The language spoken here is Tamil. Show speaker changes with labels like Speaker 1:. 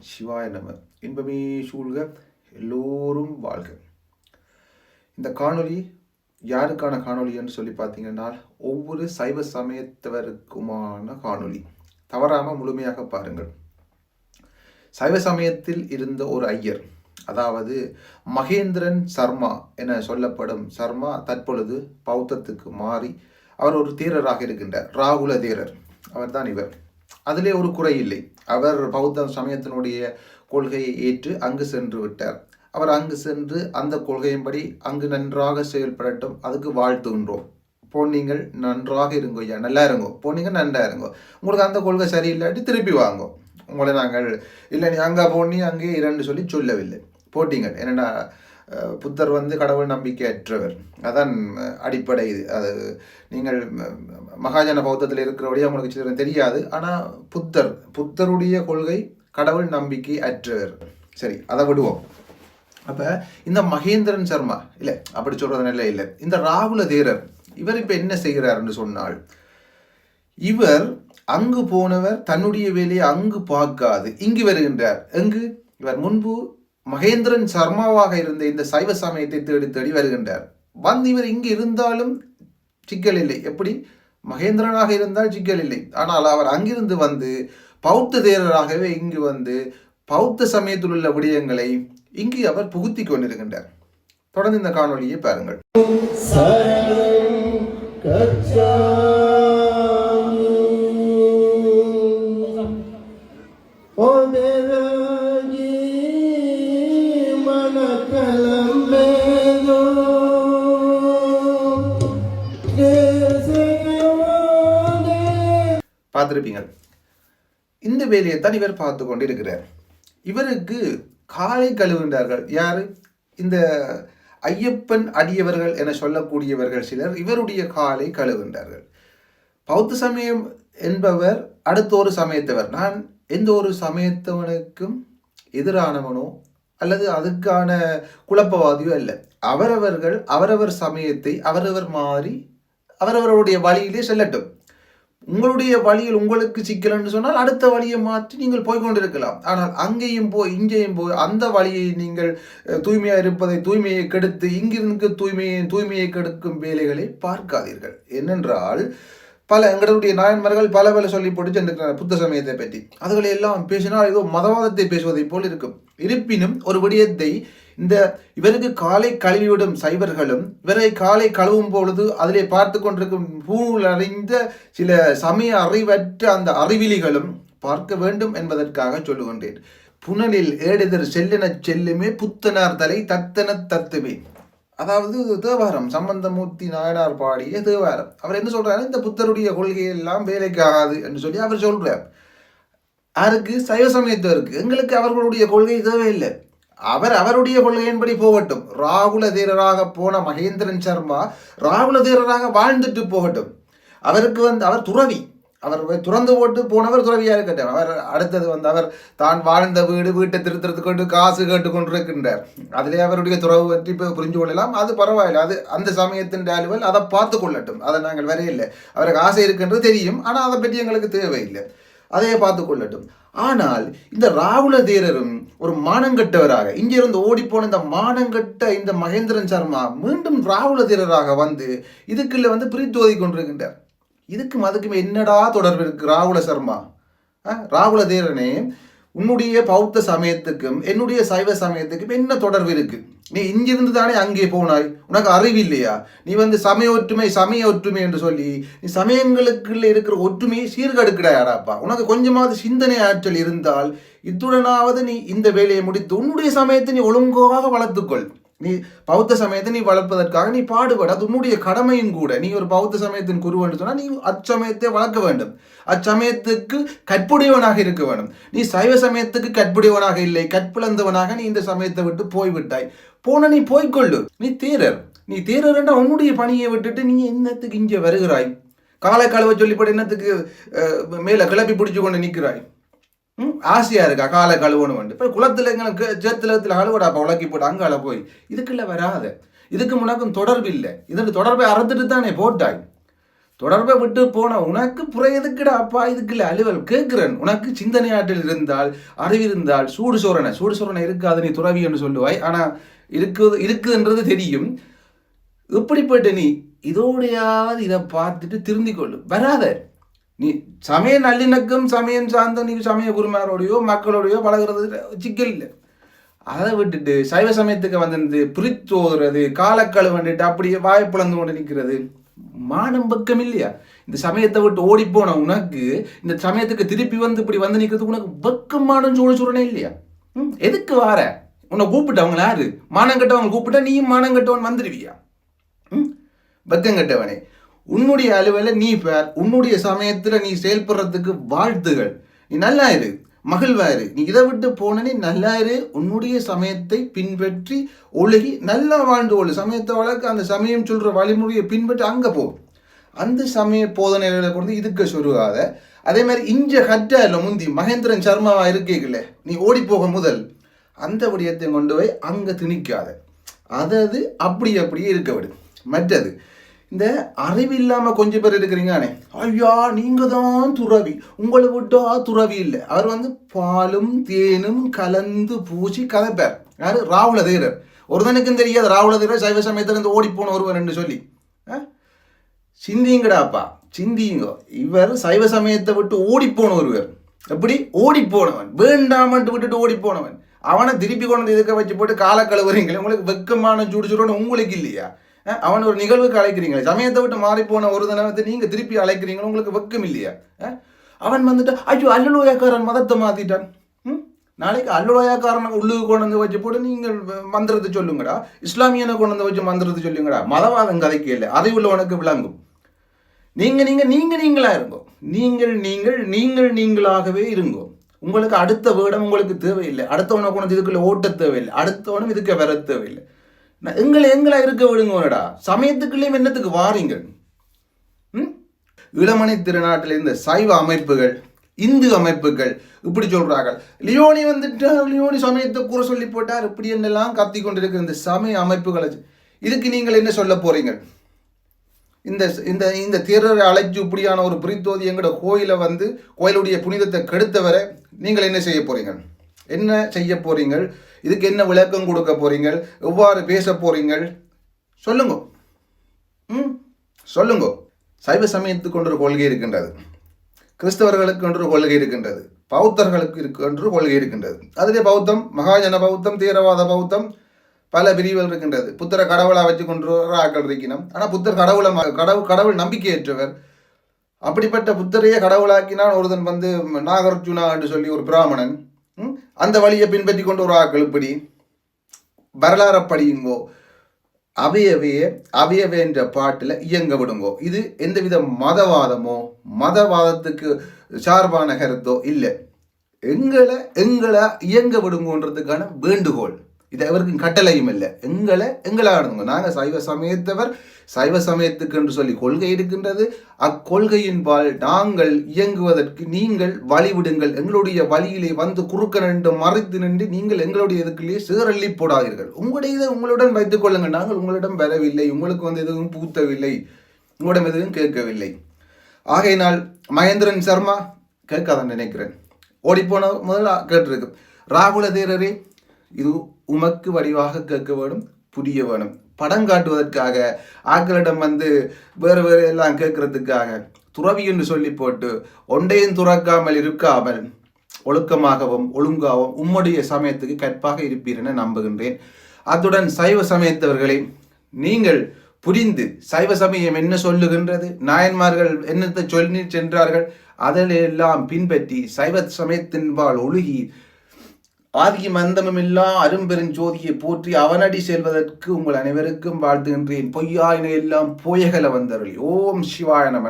Speaker 1: சிவாய நம. இன்பமே சூழ்க எல்லோரும் வாழ்க. இந்த காணொளி யாருக்கான காணொளி என்று சொல்லி பார்த்தீங்கன்னா ஒவ்வொரு சைவ சமயத்தவருக்குமான காணொளி. தவறாமல் முழுமையாக பாருங்கள். சைவ சமயத்தில் இருந்த ஒரு ஐயர் அதாவது மகேந்திரன் சர்மா என சொல்லப்படும் சர்மா தற்பொழுது பௌத்தத்துக்கு மாறி அவர் ஒரு தீரராக இருக்கின்றார். ராகுல தேரர். அவர்தான் இவர். அதிலே ஒரு குறை இல்லை. அவர் பௌத்த சமயத்தினுடைய கொள்கையை ஏற்று அங்கு சென்று விட்டார். அவர் அங்கு சென்று அந்த கொள்கையின்படி அங்கு நன்றாக செயல்படட்டும் அதுக்கு வாழ்த்துகின்றோம் போனீங்கள் நன்றாக இருங்கோ ஐயா நல்லா இருங்கோ. போனீங்க நன்றா இருங்கோ. உங்களுக்கு அந்த கொள்கை சரியில்லாட்டி திருப்பி வாங்கோ. உங்களை நாங்கள் இல்லை நீ அங்கே போனி அங்கே இரண்டு சொல்லி சொல்லவில்லை. போட்டீங்க. என்னடா புத்தர் வந்து கடவுள் நம்பிக்கையற்றவர். அதான் அடிப்படை இது. அது நீங்கள் மகாஜன பௌத்தத்தில் இருக்கிறபடியே உங்களுக்கு சில தெரியாது. ஆனால் புத்தர் புத்தருடைய கொள்கை கடவுள் நம்பிக்கை அற்றவர் சரி அதை விடுவோம். அப்போ இந்த மகேந்திரன் சர்மா இல்லை அப்படி சொல்கிறது நிலை இல்லை. இந்த ராகுல தேரர் இவர் இப்போ என்ன செய்கிறார்னு சொன்னால் இவர் அங்கு போனவர் தன்னுடைய வேலையை அங்கு பார்க்காது. இங்கு வருகின்றார். எங்கு? இவர் முன்பு மகேந்திரன் சர்மாவாக இருந்த இந்த சைவ சமயத்தை தேடி தேடி வருகின்றார். வந்து இவர் இங்கு இருந்தாலும் சிக்கல் இல்லை. எப்படி? மகேந்திரனாக இருந்தால் சிக்கல் இல்லை. ஆனால் அவர் அங்கிருந்து வந்து பௌத்த தேரராகவே இங்கு வந்து பௌத்த சமயத்தில் உள்ள விடயங்களை இங்கு அவர் புகுத்தி கொண்டிருக்கின்றார். தொடர்ந்து இந்த காணொளியை பாருங்கள். பார்த்துருப்பீங்க. இந்த வேலையைத்தான் இவர் பார்த்து கொண்டு இருக்கிறார் இவருக்கு காலை கழுவுகின்றார்கள். யார்? இந்த ஐயப்பன் அடியவர்கள் என சொல்லக்கூடியவர்கள் சிலர் இவருடைய காலை கழுவுகின்றார்கள். பௌத்த சமயம் என்பவர் அடுத்த ஒரு சமயத்தவர். நான் எந்த ஒரு சமயத்தவனுக்கும் எதிரானவனோ அல்லது அதுக்கான குழப்பவாதியோ அல்ல. அவரவர்கள் அவரவர் சமயத்தை அவரவர் மாறி அவரவருடைய வழியிலே செல்லட்டும். உங்களுடைய வழியில் உங்களுக்கு சிக்கல்னு சொன்னால் அடுத்த வழியை மாற்றி நீங்கள் போய்கொண்டிருக்கலாம் ஆனால் அங்கேயும் போய் இங்கேயும் போய் அந்த வழியை நீங்கள் தூய்மையாக இருப்பதை தூய்மையை கெடுத்து இங்கிருந்து தூய்மையை தூய்மையை கெடுக்கும் வேலைகளை பார்க்காதீர்கள். என்னென்றால் பல எங்களுடைய நாயன்மார்கள் பல பல சொல்லி போட்டு சென்றிருக்கிறார் புத்த சமயத்தை பற்றி. அதுகளை எல்லாம் பேசினால் ஏதோ மதவாதத்தை பேசுவதை போல் இருக்கும். இருப்பினும் ஒரு விடயத்தை இந்த இவருக்கு காலை கழுவிவிடும் சைவர்களும் இவரை காலை கழுவும் பொழுது அதிலே பார்த்து கொண்டிருக்கும் பூணூல் அறிந்த சில சமய அறிவற்ற அந்த அறிவிலிகளும் பார்க்க வேண்டும் என்பதற்காக சொல்லுகின்றேன். புனலில் ஏடுதர் செல்லென செல்லுமே புத்தனார் தலை தத்தன தத்துமே. அதாவது தேவாரம் சம்பந்தமூர்த்தி நாயனார் பாடிய தேவாரம். அவர் என்ன சொல்றாரு? இந்த புத்தருடைய கொள்கையெல்லாம் வேலைக்கு ஆகாது என்று சொல்லி அவர் சொல்றார். யாருக்கு? சைவ சமயத்தவருக்கு எங்களுக்கு அவர்களுடைய கொள்கை தேவையில்லை. அவர் அவருடைய கொள்கையின்படி போகட்டும். ராகுல தீரராக போன மகேந்திரன் சர்மா ராகுல தீரராக வாழ்ந்துட்டு போகட்டும். அவருக்கு வந்து அவர் துறவி. அவர் துறந்து போட்டு போனவர் துறவியாக இருக்கட்டும். அவர் அடுத்தது வந்து அவர் தான் வாழ்ந்த வீடு வீட்டை திருத்தறதுக்கு கொண்டு காசு கேட்டு கொண்டிருக்கின்றார் அதிலே அவருடைய துறவு பற்றி இப்போ புரிஞ்சு கொள்ளலாம். அது பரவாயில்லை. அது அந்த சமயத்தின் அலுவல் அதை பார்த்து கொள்ளட்டும். அதை நாங்கள் வரையில்லை அவருக்கு ஆசை இருக்கின்றது தெரியும். ஆனால் அதை பற்றி எங்களுக்கு தேவையில்லை. அதையே பார்த்து கொள்ளட்டும். ஆனால் இந்த ராகுல தீரரும் ஒரு மானங்கட்டவராக இங்கிருந்து ஓடிப்போன இந்த மானங்கட்ட இந்த மகேந்திரன் சர்மா மீண்டும் ராகுல தீரராக வந்து இதுக்குள்ள வந்து பிரித்தோதி கொண்டிருக்கின்றார். இதுக்கும் அதுக்கும் என்னடா தொடர்பு இருக்கு ராகுல சர்மா? ராகுல தீரனே உன்னுடைய பௌத்த சமயத்துக்கும் என்னுடைய சைவ சமயத்துக்கும் என்ன தொடர்பு இருக்கு? நீ இங்கிருந்து தானே அங்கே போனாய்? உனக்கு அறிவு இல்லையா? நீ வந்து சமய ஒற்றுமை சமய ஒற்றுமை என்று சொல்லி நீ சமயங்களுக்குள்ள இருக்கிற ஒற்றுமையை சீர்கெடுக்கிறாயாடாப்பா? உனக்கு கொஞ்சமாவது சிந்தனை ஆற்றல் இருந்தால் இத்துடனாவது நீ இந்த வேலையை முடித்து உன்னுடைய சமயத்தை நீ ஒழுங்காக வளர்த்துக்கொள். நீ பௌத்த சமயத்தை நீ வளர்ப்பதற்காக நீ பாடுபட. அது உன்னுடைய கடமையும் கூட. நீ ஒரு பௌத்த சமயத்தின் குரு சொன்னால் நீ அச்சமயத்தை வளர்க்க வேண்டும். அச்சமயத்துக்கு கற்புடையவனாக இருக்க வேண்டும். நீ சைவ சமயத்துக்கு கற்புடையவனாக இல்லை. கற்பிழந்தவனாக நீ இந்த சமயத்தை விட்டு போய்விட்டாய். போன நீ போய்க்கொள்ளு. நீ தேரர். நீ தேரர் உன்னுடைய பணியை விட்டுட்டு நீ என்னத்துக்கு இங்கே வருகிறாய்? காலை கழுவ சொல்லிப்பட என்னத்துக்கு மேலே கிளப்பி பிடிச்சு கொண்டு நிற்கிறாய்? ம்? ஆசையா இருக்கா? காலை கழுவணும் இப்போ குளத்துல எங்களுக்கு சேத்துல கழுவடாப்பா உலக்கி போட்டு அங்கால போய். இதுக்குள்ள வராத. இதுக்கு உனக்கும் தொடர்பு இல்லை. இதற்கு தொடர்பை அறுத்துட்டு தானே போட்டாய். தொடர்பை விட்டு போன உனக்கு புற எதுக்குடா? அப்பா இதுக்குள்ள அலுவல். கேட்கிறேன். உனக்கு சிந்தனை ஆற்றல் இருந்தால் அறிவிருந்தால் சூடு சோரனை சூடு சோரனை இருக்காது நீ துறவி என்று சொல்லுவாய். ஆனா இருக்குது இருக்குதுன்றது தெரியும். இப்படிப்பட்ட நீ? இதோடையாவது இதை பார்த்துட்டு திருந்திக் கொள்ளு. வராத. நீ சமய நல்லிணக்கம் சமயம் சார்ந்த நீ சமய குருமாரோடையோ மக்களோடையோ பழகுறது சிக்கல் இல்லை. அதை விட்டுட்டு சைவ சமயத்துக்கு வந்து பிரித்தோதுறது காலக்கழு வந்துட்டு அப்படியே வாய்ப்பிழந்து கொண்டு நிற்கிறது மானம் பக்கம் இல்லையா? இந்த சமயத்தை விட்டு ஓடிப்போன உனக்கு இந்த சமயத்துக்கு திருப்பி வந்து இப்படி வந்து நிற்கிறதுக்கு உனக்கு பக்கம் மானம் சூழ சூழனே இல்லையா? ம், எதுக்கு வார? உன்னை கூப்பிட்டவங்க யாரு? மானம் கட்டவங்க கூப்பிட்டா நீயும் மானம் கட்டவன் வந்துடுவியா ம்? கட்டவனே. உன்னுடைய அலுவல நீ பேர் உன்னுடைய சமயத்தில் நீ செயல்படுறதுக்கு வாழ்த்துகள். நீ நல்லா இரு நீ இதை விட்டு போனனே நல்லா இரு. உன்னுடைய சமயத்தை பின்பற்றி ஒழுகி நல்லா வாழ்ந்து கொள்ளு. சமயத்தை வளர்க்க அந்த சமயம் சொல்கிற வழிமுறையை பின்பற்றி அங்கே போ. அந்த சமய போதனைகளை கொண்டு இதுக்கு சொருகாத. அதே மாதிரி இஞ்ச கட்டா இல்லை முந்தி மகேந்திரன் சர்மாவா இருக்கீங்களே நீ ஓடி போக முதல். அந்த விடயத்தை கொண்டு போய் அங்கே திணிக்காத. அதாவது அப்படி அப்படியே இருக்க விடு. மற்றது இந்த அறிவு இல்லாமல் கொஞ்சம் பேர் இருக்கிறீங்கண்ணே ஐயா நீங்கள் தான் துறவி. உங்களை விட்டா துறவி இல்லை. அவர் வந்து பாலும் தேனும் கலந்து பூசி கதைப்பார் யார்? ராகுல தீரர் ஒருத்தனுக்கும் தெரியாது. ராகுல தீரர் சைவ சமயத்திலிருந்து ஓடி போன ஒருவர் என்று சொல்லி. ஆ? சிந்திங்கடாப்பா. சிந்திங்க. இவர் சைவ சமயத்தை விட்டு ஓடி போன ஒருவர். எப்படி? ஓடி போனவன். வேண்டாமன்ட்டு விட்டுட்டு ஓடி போனவன். அவனை திருப்பி கொண்டு வந்து இதுக்க வச்சு போட்டு காலக்கழுவுறீங்களே. உங்களுக்கு வெக்கமான சுடுச்சுடுன்னு உங்களுக்கு இல்லையா? அவன் ஒரு நிகழ்வுக்கு அழைக்கிறீங்களே. சமயத்தை விட்டு மாறி போன ஒரு தினத்தை நீங்க திருப்பி அழைக்கிறீங்களோ உங்களுக்கு வெக்கம் இல்லையா? அவன் வந்துட்டு ஐயோ அல்லலோயாக்காரன் மதத்தை மாத்திட்டான். ம்? நாளைக்கு அல்லுலோயாக்காரனை உள்ளுக்கு கொண்டு வந்து வச்சு போட்டு நீங்கள் மந்திரத்தை சொல்லுங்கடா. இஸ்லாமியனை கொண்டு வந்து வச்சு மந்திரத்தை சொல்லுங்கடா. மதவாதம் கதைக்கு இல்லை. அறிவுள்ளவனுக்கு விளங்கும். நீங்க நீங்க நீங்க நீங்களா இருங்கோ. நீங்கள் நீங்கள் நீங்கள் நீங்களாகவே இருங்கோ. உங்களுக்கு அடுத்த வேடம் உங்களுக்கு தேவையில்லை. அடுத்தவனை கொண்டு இதுக்குள்ள ஓட்ட தேவையில்லை. அடுத்தவனும் இதுக்கு வர தேவையில்லை. எங்களை எங்களை இருக்க விடுங்கடா சமயத்துக்குள்ளேயும் என்னத்துக்கு வாரீங்க? ம்? இளமணி திருநாட்டில் இருந்த சைவ அமைப்புகள் இந்து அமைப்புகள் இப்படி சொல்கிறார்கள் லியோனி வந்துட்டு லியோனி சமயத்தை கூற சொல்லி போட்டார். இப்படி என்னெல்லாம் கத்தி கொண்டிருக்கிற இந்த சமய அமைப்புகளை இதுக்கு நீங்கள் என்ன சொல்ல போறீங்க? இந்த இந்த இந்த தேரரை அழைச்சு இப்படியான ஒரு பிரித்தோதி எங்களோட கோயிலை வந்து கோயிலுடைய புனிதத்தை கெடுத்தவரை நீங்கள் என்ன செய்ய போறீங்க? என்ன செய்ய போகிறீங்கள் இதுக்கு என்ன விளக்கம் கொடுக்க போறீங்க எவ்வாறு பேச போறீங்க சொல்லுங்க. ம் சொல்லுங்க. சைவ சமயத்துக்கு ஒன்று கொள்கை இருக்கின்றது. கிறிஸ்தவர்களுக்கு ஒன்று கொள்கை இருக்கின்றது. பௌத்தர்களுக்கு இருக்கு கொள்கை இருக்கின்றது. அதிலே பௌத்தம் மகாஜன பௌத்தம் தீவிரவாத பௌத்தம் பல பிரிவுகள் இருக்கின்றது. புத்தரை கடவுளா வச்சு கொண்டு ஆக்கள் இருக்கணும் ஆனால் புத்தர் கடவுளை கடவுள் கடவுள் நம்பிக்கையற்றவர். அப்படிப்பட்ட புத்தரையே கடவுளாக்கினால் ஒருதன் வந்து நாகார்ஜுனா என்று சொல்லி ஒரு பிராமணன் அந்த வழியை பின்பற்றி கொண்டு ஒரு ஆக்கள் இப்படி வரலாறு படியுங்கோ. அவையவையே அவையவே என்ற பாட்டில் இயங்க விடுங்கோ. இது எந்தவித மதவாதமோ மதவாதத்துக்கு சார்பான கருத்தோ இல்லை. எங்களை எங்களை இயங்க விடுங்கோன்றதுக்கான வேண்டுகோள். இது அவருக்கு கட்டளையும் இல்லை. எங்களை எங்களை ஆடுங்க நாங்கள் சைவ சமயத்தவர் சைவ சமயத்துக்கு என்று சொல்லி கொள்கை இருக்கின்றது. அக்கொள்கையின்பால் நாங்கள் இயங்குவதற்கு நீங்கள் வழிவிடுங்கள். எங்களுடைய வழியிலே வந்து குறுக்க நின்று மறைத்து நின்று நீங்கள் எங்களுடைய இதுக்குள்ளேயே சீரள்ளி போடாதீர்கள். உங்களுடைய இதை உங்களுடன் வைத்துக் கொள்ளுங்கள். நாங்கள் உங்களிடம் வரவில்லை. உங்களுக்கு வந்து எதுவும் பூத்தவில்லை. உங்களிடம் எதுவும் கேட்கவில்லை. ஆகையினால் மகேந்திரன் சர்மா கேட்காதான் நினைக்கிறேன். ஓடிப்போன முதல்ல கேட்டிருக்கு. ராகுல தேரரே இது உமக்கு வடிவாக கேட்க வேணும் புரிய வேணும் படம் காட்டுவதற்காக ஆக்களிடம் வந்து வேறு வேறு எல்லாம் கேட்கறதுக்காக துறவி என்று சொல்லி போட்டு ஒன்றையும் துறக்காமல் இருக்காமல் ஒழுக்கமாகவும் ஒழுங்காகவும் உம்முடைய சமயத்துக்கு கற்பாக இருப்பீர் என நம்புகின்றேன். அத்துடன் சைவ சமயத்தவர்களை நீங்கள் புரிந்து சைவ சமயம் என்ன சொல்லுகின்றது நாயன்மார்கள் என்னத்தை சொல்லி சென்றார்கள் அதிலெல்லாம் பின்பற்றி சைவ சமயத்தின்பால் ஒழுகி ஆதி அந்தமும் அரும்பெருஞ்சோதியை போற்றி அவனடி செல்வதற்கு உங்கள் அனைவருக்கும் வாழ்த்துகின்றேன். பொய்யாயினை எல்லாம் போயகல வந்தருள். ஓம் சிவாய நமன்